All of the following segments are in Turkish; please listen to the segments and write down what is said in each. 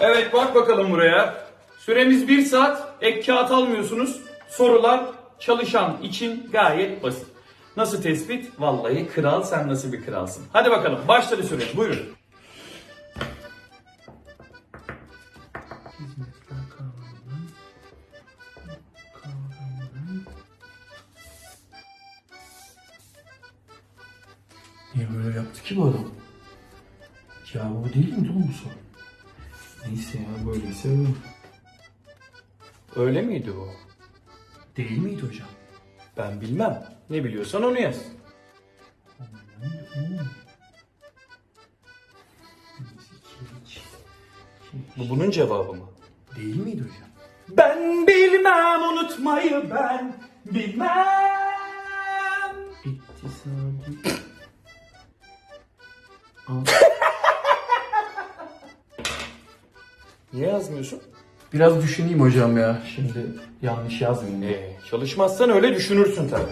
Evet bak bakalım buraya. Süremiz 1 saat. Ek kağıt almıyorsunuz. Sorular çalışan için gayet basit. Nasıl tespit? Vallahi kral sen nasıl bir kralsın. Hadi bakalım başladı süre. Buyurun. Niye böyle yaptı ki bu adam? Ya bu değil mi oğlum bu soru? Neyse ya böyleyse öyle. Öyle miydi o? Değil miydi hocam? Ben bilmem. Ne biliyorsan onu yaz. Bu bunun cevabı mı? Değil miydi hocam? Ben bilmem unutmayı ben bilmem. İktisadi... Niye yazmıyorsun? Biraz düşüneyim hocam ya. Şimdi yanlış yazmayayım diye. Ee, çalışmazsan öyle düşünürsün tabii.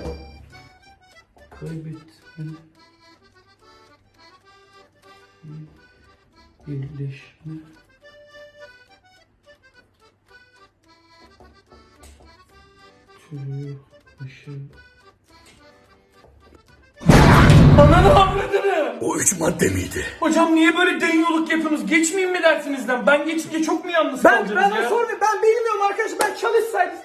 Kaybetme. Birleşme. Türü başı. Madde miydi? Hocam niye böyle deniyorluk yapıyorsunuz? Geçmeyeyim mi dersinizden? Ben geçince çok mu yalnız Ben kalacaksınız bana ya? sormayın. Ben bilmiyorum arkadaşlar. Ben çalışsaydım.